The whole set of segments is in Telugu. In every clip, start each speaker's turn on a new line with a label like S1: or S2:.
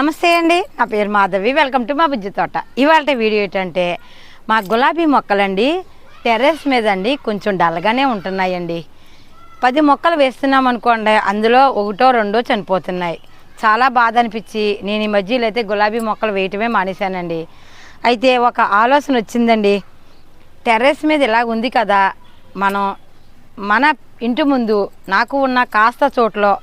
S1: నమస్తే అండి. నా పేరు మాధవి. వెల్కమ్ టు మా బుజ్జి తోట. ఇవాళ వీడియో ఏంటంటే మా గులాబీ మొక్కలండి టెర్రస్ మీద అండి కొంచెం డల్గానే ఉంటున్నాయండి. పది మొక్కలు వేస్తున్నాం అనుకోండి అందులో ఒకటో రెండో చనిపోతున్నాయి. చాలా బాధ అనిపించి నేను ఈ మధ్యలో అయితే గులాబీ మొక్కలు వేయటమే మానేశానండి. అయితే ఒక ఆలోచన వచ్చిందండి. టెర్రస్ మీద ఇలా ఉంది కదా మనం మన ఇంటి ముందు నాకు ఉన్న కాస్త చోట్లో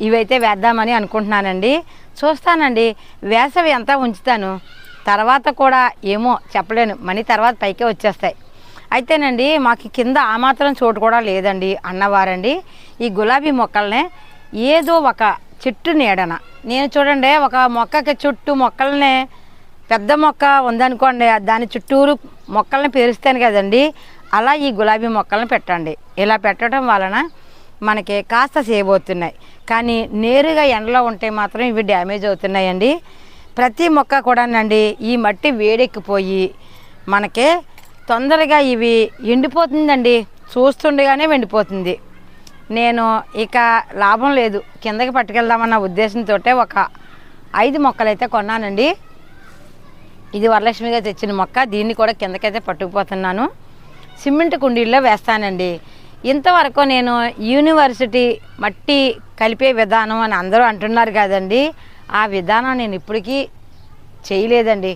S1: ఇవైతే వేద్దామని అనుకుంటున్నానండి. చూస్తానండి వేసవి అంతా ఉంచుతాను. తర్వాత కూడా ఏమో చెప్పలేను. మనీ తర్వాత పైకే వచ్చేస్తాయి. అయితేనండి మాకు కింద ఆ మాత్రం చోటు కూడా లేదండి అన్నవారండి. ఈ గులాబీ మొక్కల్ని ఏదో ఒక చెట్టు నీడన. నేను చూడండి ఒక మొక్కకి చుట్టూ మొక్కల్ని పెద్ద మొక్క ఉందనుకోండి దాని చుట్టూరు మొక్కల్ని పేరుస్తాను కదండి. అలా ఈ గులాబీ మొక్కల్ని పెట్టండి. ఇలా పెట్టడం వలన మనకి కాస్త సేవ్ అవుతున్నాయి. కానీ నేరుగా ఎండలో ఉంటే మాత్రం ఇవి డ్యామేజ్ అవుతున్నాయండి. ప్రతి మొక్క కూడానండి ఈ మట్టి వేడెక్కిపోయి మనకి తొందరగా ఇవి ఎండిపోతుందండి. చూస్తుండగానే ఎండిపోతుంది. నేను ఇక లాభం లేదు. కిందకి పట్టుకెళ్దామన్న ఉద్దేశంతో ఒక ఐదు మొక్కలైతే కొన్నానండి. ఇది వరలక్ష్మిగా తెచ్చిన మొక్క. దీన్ని కూడా కిందకైతే పట్టుకుపోతున్నాను. సిమెంట్ కుండీల్లో వేస్తానండి. ఇంతవరకు నేను యూనివర్సిటీ మట్టి కలిపే విధానం అని అందరూ అంటున్నారు కదండి. ఆ విధానం నేను ఇప్పటికీ చేయలేదండి.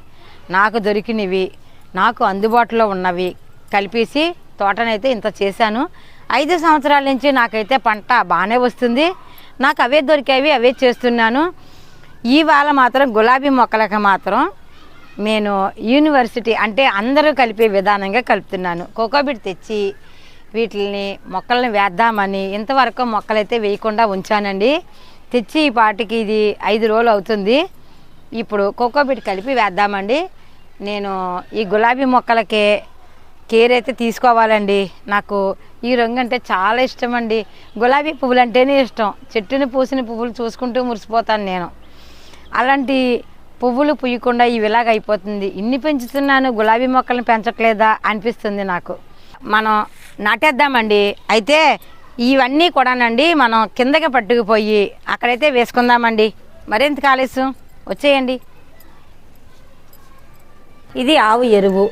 S1: నాకు దొరికినవి నాకు అందుబాటులో ఉన్నవి కలిపేసి తోటనైతే ఇంత చేశాను. ఐదు సంవత్సరాల నుంచి నాకైతే పంట బాగానే వస్తుంది. నాకు అవే దొరికేవి అవే చేస్తున్నాను. ఇవాళ మాత్రం గులాబీ మొక్కలకు మాత్రం నేను యూనివర్సిటీ అంటే అందరూ కలిపే విధానంగా కలుపుతున్నాను. కోకోబిట్ తెచ్చి వీటిని మొక్కల్ని వేద్దామని ఇంతవరకు మొక్కలైతే వేయకుండా ఉంచానండి. తెచ్చి ఈ పాటికి ఇది ఐదు రోజులు అవుతుంది. ఇప్పుడు కోకోబిట్ కలిపి వేద్దామండి. నేను ఈ గులాబీ మొక్కలకి కేర్ అయితే తీసుకోవాలండి. నాకు ఈ రంగు అంటే చాలా ఇష్టం అండి గులాబీ పువ్వులు అంటేనే ఇష్టం. చెట్టుని పూసిన పువ్వులు చూసుకుంటూ మురిసిపోతాను నేను. అలాంటి పువ్వులు పుయ్యకుండా ఇవి ఇలాగ అయిపోతుంది. ఇన్ని పెంచుతున్నాను గులాబీ మొక్కలను పెంచట్లేదా అనిపిస్తుంది నాకు. మనం నాటేద్దామండి. అయితే ఇవన్నీ కూడానండి మనం కిందకి పట్టుకుపోయి అక్కడైతే వేసుకుందామండి. మరింత కాలేసు? వచ్చేయండి. ఇది ఆవు ఎరువు.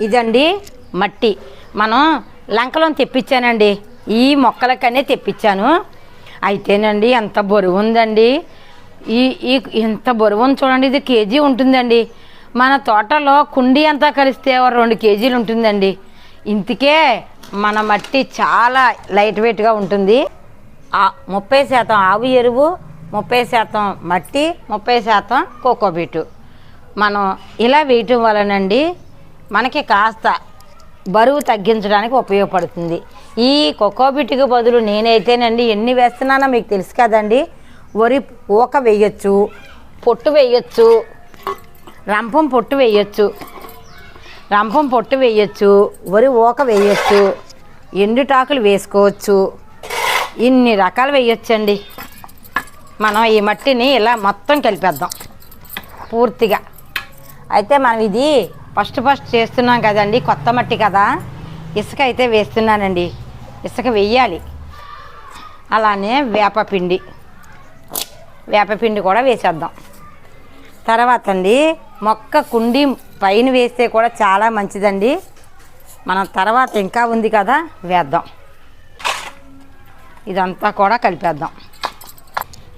S1: ఇదండి మట్టి. మనం లంకలో తెప్పించానండి. ఈ మొక్కలకనే తెప్పించాను. అయితేనండి ఎంత బరువు ఉందండి. ఈ ఈ ఇంత బరువు ఉంది చూడండి. ఇది కేజీ ఉంటుందండి. మన తోటలో కుండీ అంతా కలిస్తే రెండు కేజీలు ఉంటుందండి. ఇంతకే మన మట్టి చాలా లైట్ వెయిట్గా ఉంటుంది. ఆ ముప్పై శాతం ఆవు ఎరువు ముప్పై శాతం మట్టి ముప్పై శాతం కోకోబీటు మనం ఇలా వేయటం వలనండి మనకి కాస్త బరువు తగ్గించడానికి ఉపయోగపడుతుంది. ఈ కోకోబిట్కి బదులు నేనైతేనండి ఎన్ని వేస్తున్నానో మీకు తెలుసు కదండి. వరి ఊక వేయచ్చు పొట్టు వేయచ్చు రంపం పొట్టు వేయచ్చు. రంపం పొట్టు వేయచ్చు వరి ఊక వేయచ్చు ఎండుటాకులు వేసుకోవచ్చు. ఇన్ని రకాలు వేయొచ్చండి. మనం ఈ మట్టిని ఇలా మొత్తం కలిపేద్దాం. పూర్తిగా. అయితే మనం ఇది ఫస్ట్ ఫస్ట్ చేస్తున్నాం కదండి కొత్త మట్టి కదా. ఇసుక అయితే వేస్తున్నానండి. ఇసుక వెయ్యాలి అలానే వేపపిండి. వేపపిండి కూడా వేసేద్దాం. తర్వాత అండి మొక్క కుండి పైన వేస్తే కూడా చాలా మంచిదండి. మనం తర్వాత ఇంకా ఉంది కదా వేద్దాం. ఇదంతా కూడా కలిపేద్దాం.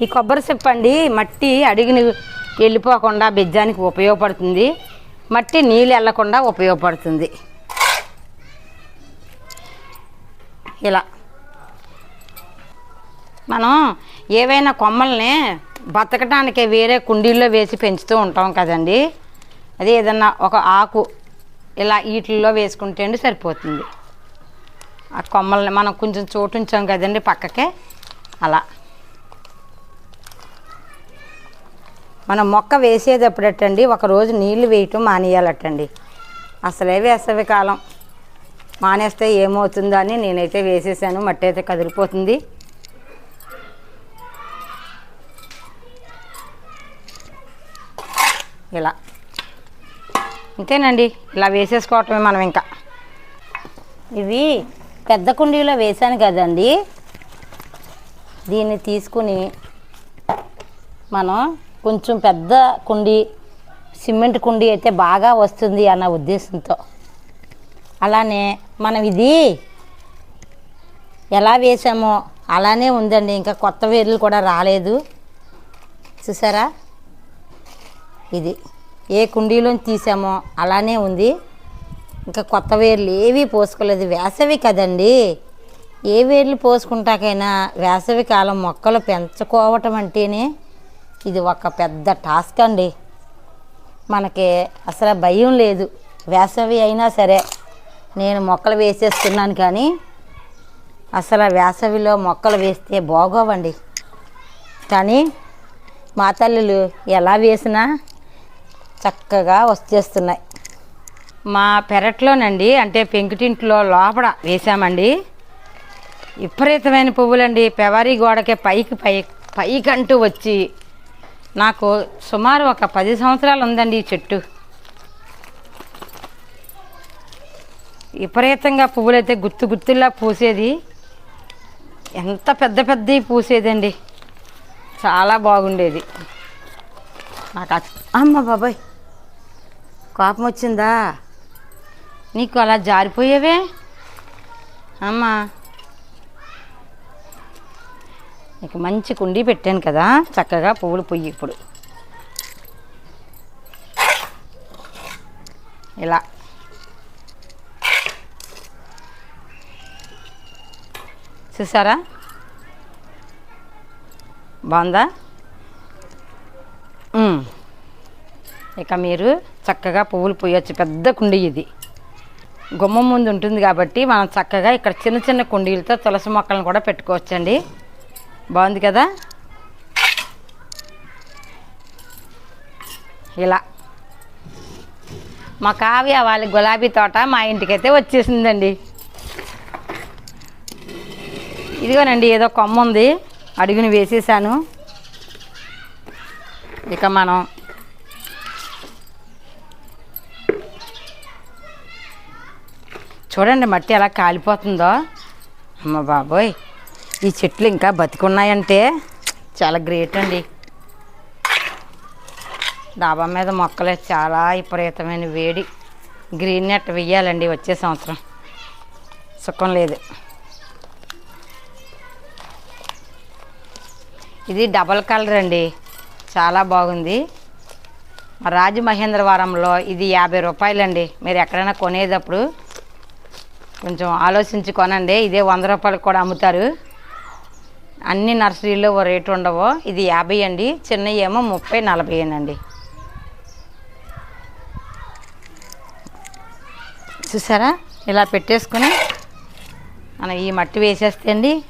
S1: ఈ కొబ్బరి చెప్పండి మట్టి అడిగిని వెళ్ళిపోకుండా బెజ్జానికి ఉపయోగపడుతుంది. మట్టి నీళ్ళు వెళ్ళకుండా ఉపయోగపడుతుంది. ఇలా. మనం ఏవైనా కొమ్మల్ని బతకడానికి వేరే కుండీల్లో వేసి పెంచుతూ ఉంటాం కదండి. అదే ఏదన్నా ఒక ఆకు ఇలా వీటిల్లో వేసుకుంటే అండి సరిపోతుంది. ఆ కొమ్మల్ని మనం కొంచెం చోటు ఉంచాం కదండి పక్కకే. అలా. మనం మొక్క వేసేటప్పుడటండి ఒకరోజు నీళ్ళు వేయటం మానేయాలటండి. అసలే వేసవి కాలం. మానేస్తే ఏమవుతుందో అని నేనైతే వేసేసాను మట్టి అయితే కదిలిపోతుంది. ఇలా. అంతేనండి ఇలా వేసేసుకోవటమే మనం ఇంకా. ఇవి పెద్ద కుండీలో వేసాను కదండి. దీన్ని తీసుకుని మనం కొంచెం పెద్ద కుండీ సిమెంట్ కుండీ అయితే బాగా వస్తుంది అన్న ఉద్దేశంతో. అలానే మనం ఇది ఎలా వేసామో అలానే ఉందండి ఇంకా కొత్త వేర్లు కూడా రాలేదు. చూసారా? ఇది. ఏ కుండీలోని తీసామో అలానే ఉంది. ఇంకా కొత్త వేర్లు ఏవి పోసుకోలేదు. వేసవి కదండి. ఏ వేర్లు పోసుకుంటాకైనా వేసవి కాలం మొక్కలు పెంచుకోవటం అంటేనే ఇది ఒక పెద్ద టాస్క్ అండి. మనకి అసలు భయం లేదు. వేసవి అయినా సరే నేను మొక్కలు వేసేస్తున్నాను కానీ అసలు వేసవిలో మొక్కలు వేస్తే బాగోవండి. కానీ మా తల్లులు ఎలా వేసినా చక్కగా వచ్చేస్తున్నాయి. మా పెరట్లోనండి అంటే పెంకుటింట్లో లోపల వేసామండి విపరీతమైన పువ్వులండి పెవారీ గోడకే పైకి పై పైకంటూ వచ్చి నాకు సుమారు ఒక పది సంవత్సరాలు ఉందండి ఈ చెట్టు. విపరీతంగా పువ్వులైతే గుత్తు గుత్తుల్లా పూసేది. ఎంత పెద్ద పెద్దవి పూసేదండి. చాలా బాగుండేది. నాకు అమ్మ బాబాయ్! కోపం వచ్చిందా? నీకు అలా జారిపోయేవే? అమ్మా. నీకు మంచి కుండీ పెట్టాను కదా చక్కగా పువ్వులు పొయ్యి ఇప్పుడు. ఇలా. చూసారా? బాగుందా? ఇక మీరు చక్కగా పువ్వులు పోయొచ్చు. పెద్ద కుండీ ఇది. గుమ్మం ముందు ఉంటుంది కాబట్టి మనం చక్కగా ఇక్కడ చిన్న చిన్న కుండీలతో తులసి మొక్కలను కూడా పెట్టుకోవచ్చండి. బాగుంది కదా? ఇలా. మా కావ్య వాళ్ళ గులాబీ తోట మా ఇంటికైతే వచ్చేసిందండి. ఇదిగోనండి ఏదో కొమ్మ ఉంది. అడుగుని వేసేసాను. ఇక మనం చూడండి మట్టి ఎలా కాలిపోతుందో. అమ్మ బాబోయ్ ఈ చెట్లు ఇంకా బతికున్నాయంటే చాలా గ్రేట్ అండి. డాబా మీద మొక్కలే చాలా విపరీతమైన వేడి. గ్రీన్ నెట్ వెయ్యాలండి వచ్చే సంవత్సరం. సుఖం లేదు. ఇది డబల్ కలర్ అండి. చాలా బాగుంది. రాజమహేంద్రవరంలో ఇది యాభై రూపాయలండి. మీరు ఎక్కడైనా కొనేటప్పుడు కొంచెం ఆలోచించి కొనండి ఇదే వంద రూపాయలకు కూడా అమ్ముతారు. అన్ని నర్సరీలో ఓ రేటు ఉండవు. ఇది యాభై అండి. చిన్నవి ఏమో ముప్పై నలభై అండి. చూసారా? ఇలా పెట్టేసుకుని మనం ఈ మట్టి వేసేస్తే అండి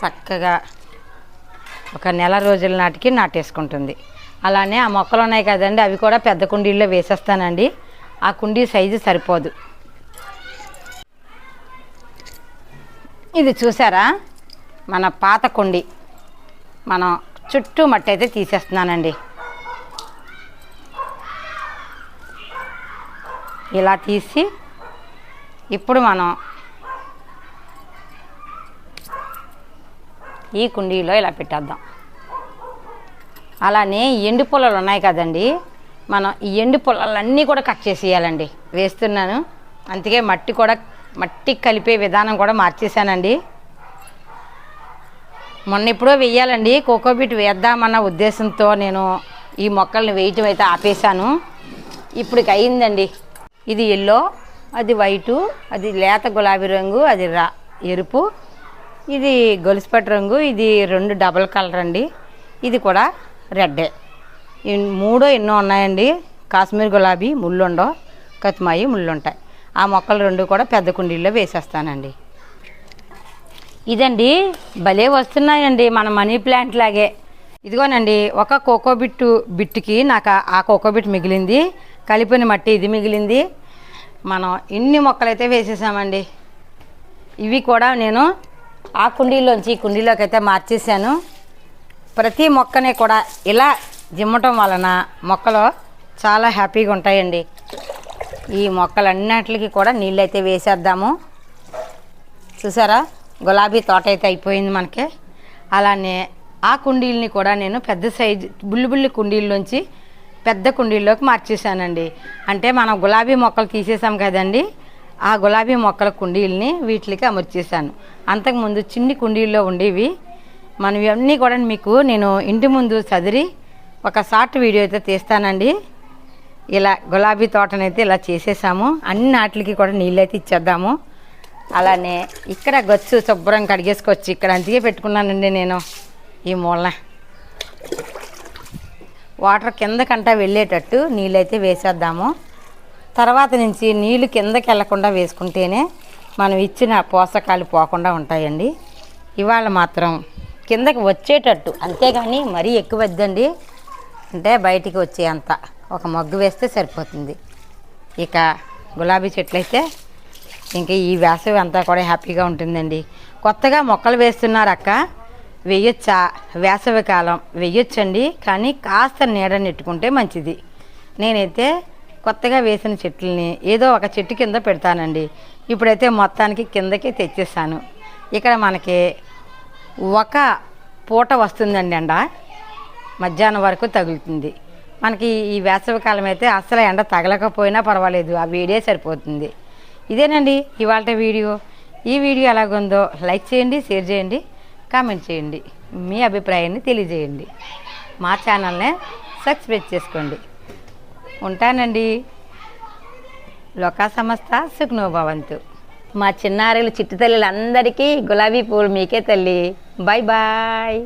S1: చక్కగా ఒక నెల రోజుల నాటికి నాటేసుకుంటుంది. అలానే ఆ మొక్కలు ఉన్నాయి కదండి అవి కూడా పెద్ద కుండీల్లో వేసేస్తానండి. ఆ కుండీ సైజు సరిపోదు. ఇది చూసారా? మన పాత కొండి. మనం చుట్టూ మట్టి అయితే తీసేస్తున్నానండి. ఇలా తీసి ఇప్పుడు మనం ఈ కుండీలో ఇలా పెట్టేద్దాం. అలానే ఎండు పొలాలు ఉన్నాయి కదండి. మనం ఈ ఎండు పొలాలన్నీ కూడా కట్ చేసేయాలండి. వేస్తున్నాను. అందుకే మట్టి కూడా మట్టి కలిపే విధానం కూడా మార్చేశానండి. మొన్న ఎప్పుడో వెయ్యాలండి కోకోబీట్ వేద్దామన్న ఉద్దేశంతో నేను ఈ మొక్కల్ని వేయటం అయితే ఆపేశాను. ఇప్పటికి అయిందండి ఇది ఎల్లో అది వైటు అది లేత గులాబీ రంగు అది రా ఎరుపు. ఇది గొలుసుపట్టు రంగు ఇది రెండు డబల్ కలర్ అండి. ఇది కూడా రెడ్డే. ఈ మూడో ఎన్నో ఉన్నాయండి. కాశ్మీర్ గులాబీ ముళ్ళుండో కత్మాయి ముళ్ళుంటాయి. ఆ మొక్కలు రెండు కూడా పెద్ద కుండీల్లో వేసేస్తానండి. ఇదండి భలే వస్తున్నాయండి మన మనీ ప్లాంట్ లాగే. ఇదిగోనండి ఒక కోకో బిట్టు బిట్టుకి నాకు ఆ- కోకో బిట్ మిగిలింది కలిపిన మట్టి ఇది మిగిలింది. మనం ఇన్ని మొక్కలైతే వేసేసామండి. ఇవి కూడా నేను ఆ కుండీలోంచి ఈ కుండీలోకి అయితే మార్చేసాను ప్రతి మొక్కని కూడా ఇలా జిమ్మటం వలన మొక్కలు చాలా హ్యాపీగా ఉంటాయండి. ఈ మొక్కలన్నిటికి కూడా నీళ్ళు అయితే వేసేద్దాము. చూసారా? గులాబీ తోట అయితే అయిపోయింది మనకి. అలానే ఆ కుండీలని కూడా నేను పెద్ద సైజు బుల్లి బుల్లి కుండీల్లోంచి పెద్ద కుండీల్లోకి మార్చేసానండి అంటే మనం గులాబీ మొక్కలు తీసేసాం కదండి. ఆ గులాబీ మొక్కల కుండీలని వీటికి అమర్చేసాను అంతకుముందు చిన్ని కుండీల్లో ఉండేవి. మనం ఇవన్నీ కూడా మీకు నేను ఇంటి ముందు చదిరి ఒక షార్ట్ వీడియో అయితే తీస్తానండి. ఇలా గులాబీ తోటనైతే ఇలా చేసేసాము. అన్ని వాటికి కూడా నీళ్ళైతే ఇచ్చేద్దాము. అలానే ఇక్కడ గచ్చు శుభ్రం కడిగేసుకొచ్చి ఇక్కడ అంతికే పెట్టుకున్నానండి నేను ఈ మూలన. వాటర్ కిందకంటా వెళ్ళేటట్టు నీళ్ళైతే వేసేద్దాము. తర్వాత నుంచి నీళ్ళు కిందకి వెళ్ళకుండా వేసుకుంటేనే మనం ఇచ్చిన పోషకాలు పోకుండా ఉంటాయండి. ఇవాళ మాత్రం కిందకి వచ్చేటట్టు అంతేగాని మరీ ఎక్కువ వద్దండి అంటే బయటికి వచ్చే అంత ఒక మగ్గు వేస్తే సరిపోతుంది. ఇక గులాబీ చెట్లు అయితే ఇంకా ఈ వేసవి అంతా కూడా హ్యాపీగా ఉంటుందండి. కొత్తగా మొక్కలు వేస్తున్నారు అక్క వేయొచ్చా? వేసవి కాలం. వేయొచ్చండి. కానీ కాస్త నీడ నెట్టుకుంటే మంచిది. నేనైతే కొత్తగా వేసిన చెట్లని ఏదో ఒక చెట్టు కింద పెడతానండి. ఇప్పుడైతే మొత్తానికి కిందకి తెచ్చేసాను. ఇక్కడ మనకి ఒక పూట వస్తుందండి ఎండ. మధ్యాహ్నం వరకు తగులుతుంది. మనకి ఈ వేసవికాలం అయితే అసలు ఎండ తగలకపోయినా పర్వాలేదు. ఆ వీడియో సరిపోతుంది. ఇదేనండి ఇవాళ వీడియో. ఈ వీడియో ఎలాగుందో లైక్ చేయండి షేర్ చేయండి కామెంట్ చేయండి. మీ అభిప్రాయాన్ని తెలియజేయండి. మా ఛానల్ని సబ్స్క్రైబ్ చేసుకోండి. ఉంటానండి. లోకా సంస్థ సుఖ్నోభవంతు మా చిన్నారులు చిట్టు తల్లులందరికీ గులాబీ పూలు మీకే తల్లి. Bye bye.